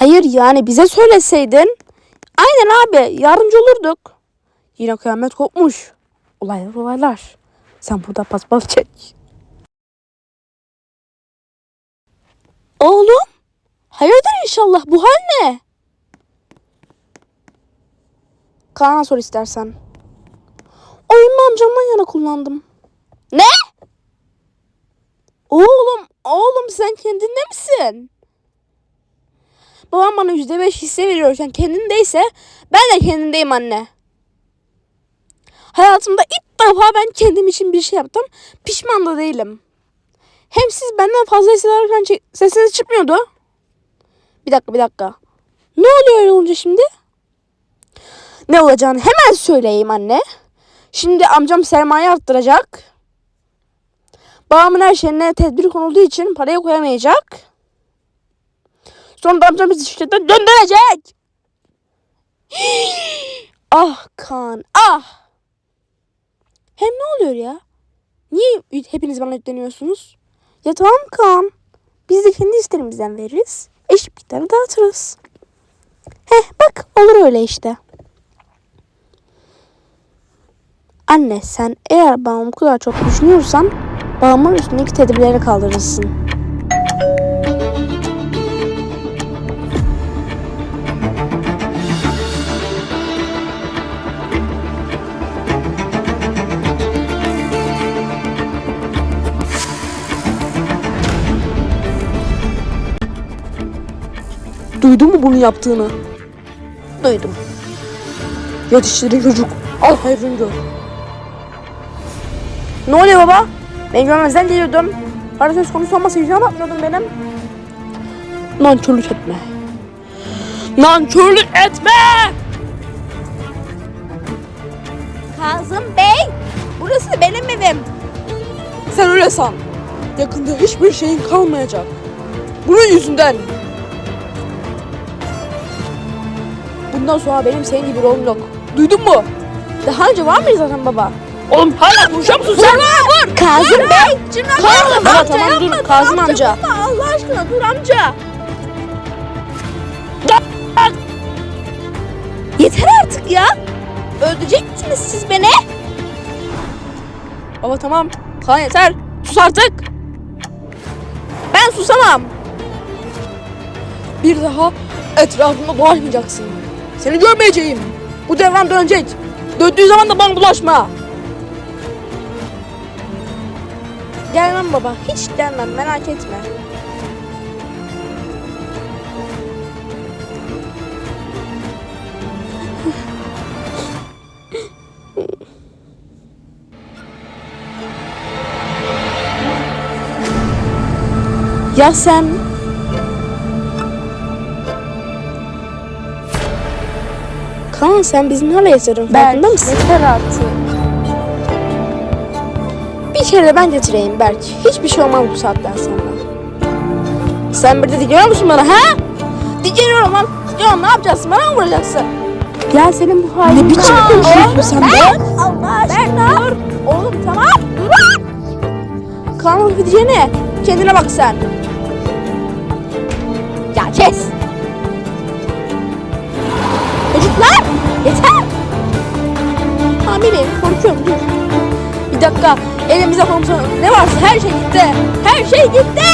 Hayır yani bize söyleseydin. Aynen abi yardımcı olurduk. Yine kıyamet kopmuş. Olaylar olaylar. Sen burada paspas çek. Oğlum. Hayırdır inşallah bu hal ne? Kaan'a sor istersen. Oyumu amcamdan yana kullandım. Ne? Oğlum, oğlum sen kendinde misin? Babam bana yüzde beş hisse veriyor. Sen kendindeyse ben de kendindeyim anne. Hayatımda ilk defa ben kendim için bir şey yaptım. Pişman da değilim. Hem siz benden fazla hisse alırken çe- sesiniz çıkmıyordu. Bir dakika bir dakika. Ne oluyor öyle olunca şimdi? Ne olacağını hemen söyleyeyim anne. Şimdi amcam sermaye arttıracak. Babamın her şeyine tedbir konulduğu için parayı koyamayacak. Sonra da amcam bizi şirketten döndürecek. ah kan ah. Hem ne oluyor ya? Niye hepiniz bana yükleniyorsunuz? Ya tamam kan. Biz de kendi isterimizden veririz. Eşit miktarı dağıtırız. Heh bak olur öyle işte. Anne sen eğer babamı bu kadar çok düşünüyorsan babamın üstündeki tedbirleri kaldırırsın. Duydun mu bunu yaptığını? Duydum. Yetiştirin çocuk. Al hayrını gör. Ne oluyor baba? Ben görmezden geliyordum. Para söz konusu olmasa yüzüme bakmıyordun benim. Nankörlük etme. Nankörlük etme! Kazım Bey, burası benim evim. Sen öyle san. Yakında hiçbir şeyin kalmayacak. Bunun yüzünden. Bundan sonra benim senin gibi rolüm yok. Duydun mu? Daha önce var mıydı zaten baba? Oğlum hala konuşuyor musun sen? Vur! Kazım Bey! Kazım amca tamam dur Kazım amca. Allah aşkına dur amca. Yeter artık ya. Öldürecek misiniz siz beni? Baba tamam. Kaan yeter. Sus artık. Ben susamam. Bir daha etrafımda dolaşmayacaksın. Seni görmeyeceğim. Bu devran dönecek. Döndüğü zaman da bana bulaşma. Gelmem baba. Hiç gelmem. Merak etme. Ya sen Kaan sen bizim hala yaşadın farkında mısın? Yeter artık. Bir kere de ben getireyim Berk. Hiçbir şey olmaz bu saatten sonra. Sen bir de dikeniyor musun bana ha? Dikeniyorum lan. Dikeniyorum ne yapacaksın? Bana mı vuracaksın? Ya senin bu halin Ne biçim konuşuyorsun sen be? Allah aşkına. Dur. Oğlum tamam. Dur. Kanal ne? Kendine bak sen. Bir dakika elimize komutan ne varsa her şey gitti. Her şey gitti.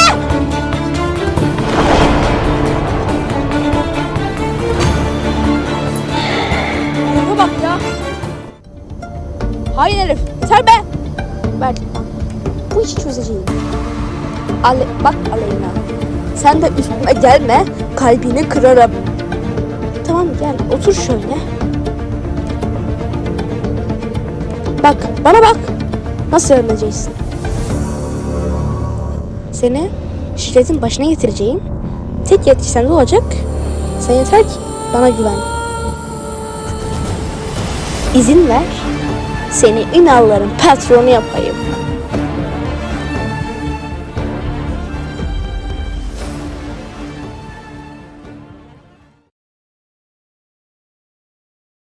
Herife bak ya. Hain herif. Yeter be. Ver. Bu işi çözeceğim. Ale bak Aleyna. Sen de üstüme gelme. Kalbini kırarım. Tamam gel otur şöyle. Bak bana bak. Nasıl öğreneceksin? Seni şirketin başına getireceğim. Tek yetki sende olacak. Sen yeter ki bana güven. İzin ver. Seni Ünal'ların patronu yapayım.